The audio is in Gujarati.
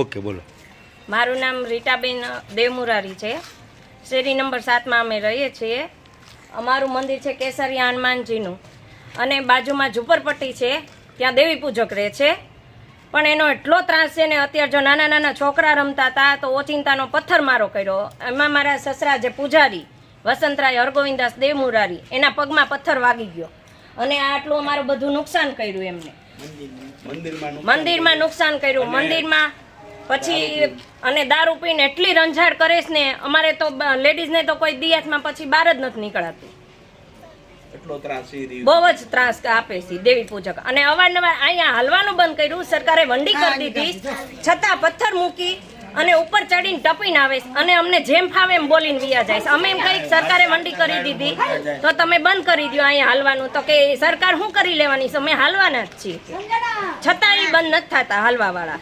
ઓકે બોલો. મારું નામ રીટાબેન દેવમુરારી છે. શેરી નંબર સાતમાં અમે રહીએ છીએ. અમારું મંદિર છે કેસરિયા હનુમાનજીનું. અને બાજુમાં ઝુંપરપટ્ટી છે ત્યાં દેવી પૂજક રહે છે. પણ એનો એટલો ત્રાસ છે ને અત્યારે જો નાના નાના છોકરા રમતા હતા તો ઓચિંતાનો પથ્થર મારો કર્યો. એમાં મારા સસરા જે પૂજારી વસંતરાય હરગોવિંદાસ દેવમુરારી એના પગમાં પથ્થર વાગી ગયો. અને આ આટલું અમારું બધું નુકસાન કર્યું એમને. મંદિરમાં નુકસાન કર્યું. મંદિરમાં પછી અને દારૂ પીને એટલી રંજાડ કરે છે ને અમારે તો લેડીઝને તો કોઈ દિયાસમાં પછી બહાર જ નથી નીકળાતું. એટલો ત્રાસી બહુ જ ત્રાસ આપે છે દેવી પૂજક. અને અવારનવાર અહીંયા હાલવાનું બંધ કર્યું સરકારે વંડી કરી દીધી. છતાં પથ્થર મૂકી અને ઉપર ચડીને ટપીને આવે છે. અને અમને જેમ ફાવે એમ બોલીને વિયા જાય છે. અમે એમ કઈ સરકારે વંડી કરી દીધી. તો તમે બંધ કરી દો અહીંયા હાલવાનું. તો કે સરકાર શું કરી લેવાની છે? અમે હાલવાના જ છીએ. છતાં એ બંધ નથી થતા હાલવા વાળા